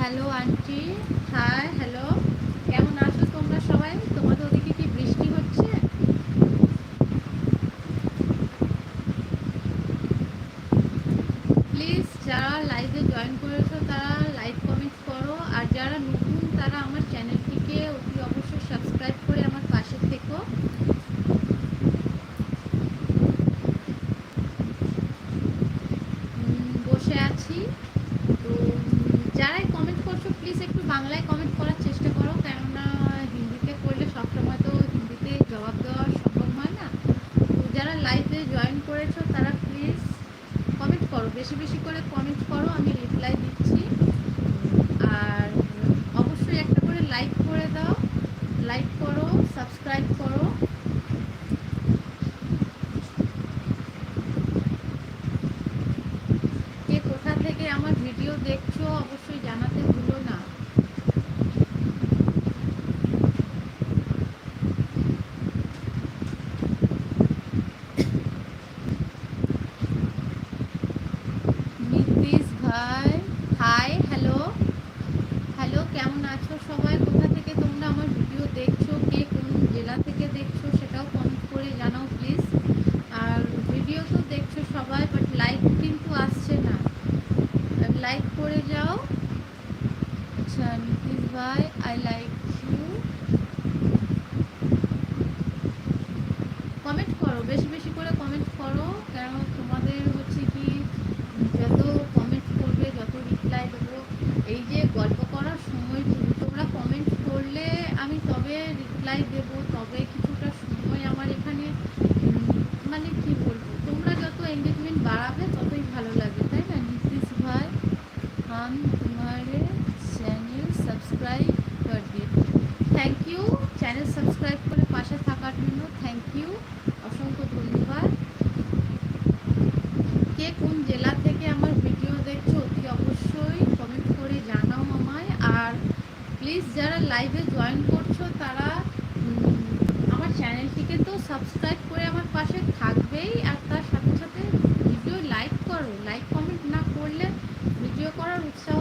Hello aunty. High hello কেমন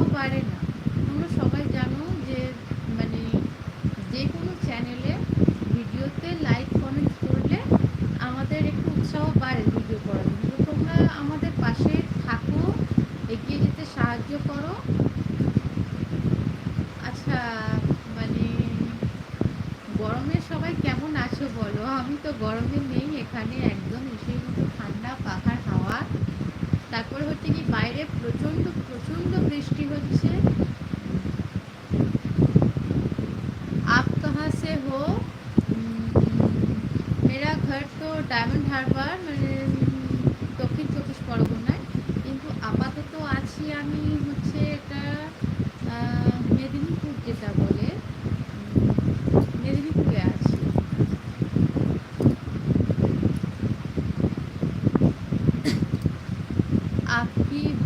I didn't know.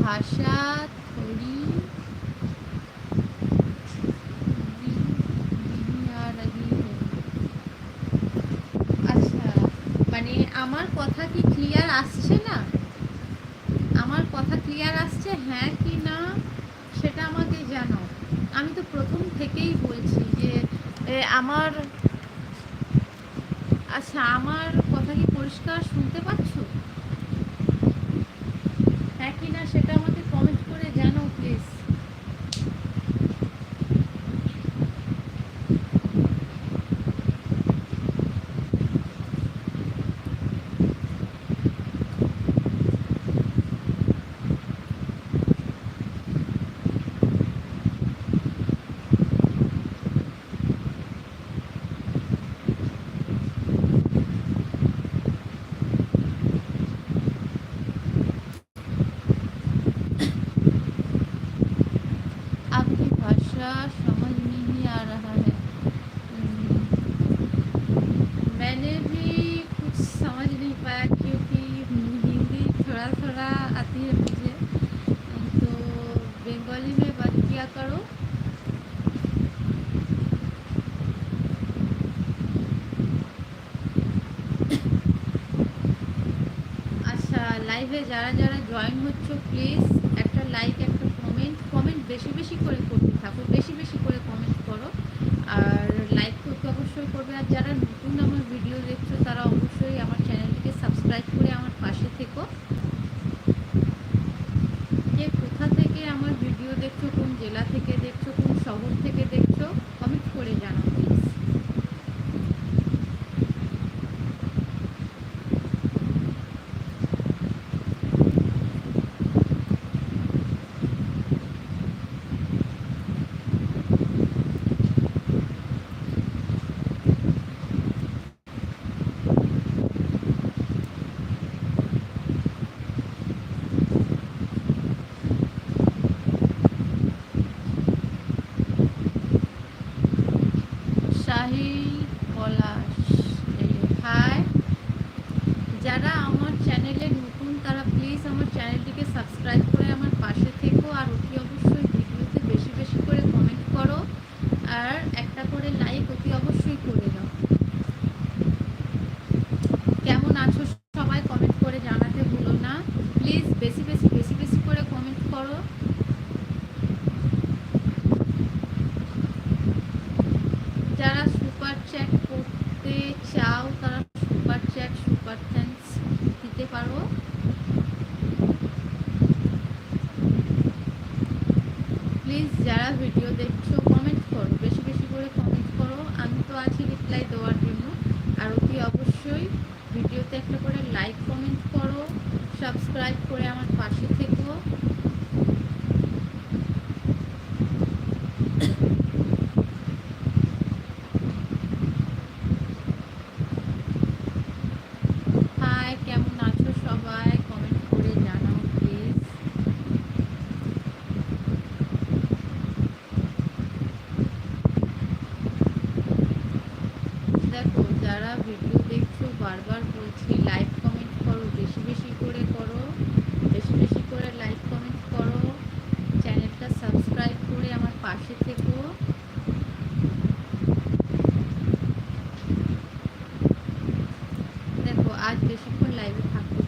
哈什。চ্যানেলে যারা যারা জয়েন হচ্ছ প্লিজ একটা লাইক একটা কমেন্ট কমেন্ট বেশি বেশি করে করতে থাকো, বেশি বেশি করে কমেন্ট করো। আর লাইক করতে অবশ্যই করবে। আর যারা নতুন আমার ভিডিও দেখছ, তারা অবশ্যই আমার চ্যানেলটিকে সাবস্ক্রাইব করে আমার পাশে থেকো। যে কোথা থেকে আমার ভিডিও দেখছ, কোন জেলা থেকে দেখছ, কোন শহর থেকে রিপ্লাই দেওয়ার জন্য। আর অতি অবশ্যই ভিডিওতে একটা করে লাইক কমেন্ট করো সাবস্ক্রাইব করে আমার পাশে ขาคนไรไม่พัก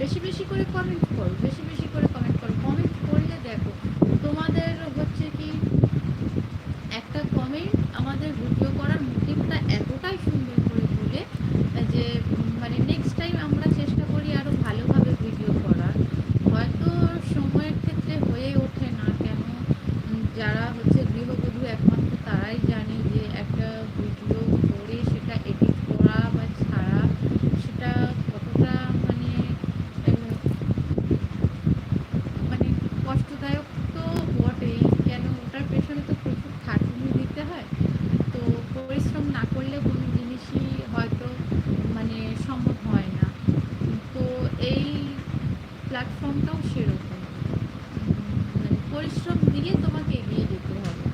বেশি বেশি করে কমেন্ট করো বেশি বেশি করে কমেন্ট করো। কমেন্ট করলে দেখো তোমাদের পরিশ্রম দিয়ে তোমাকে এগিয়ে যেতে হবে।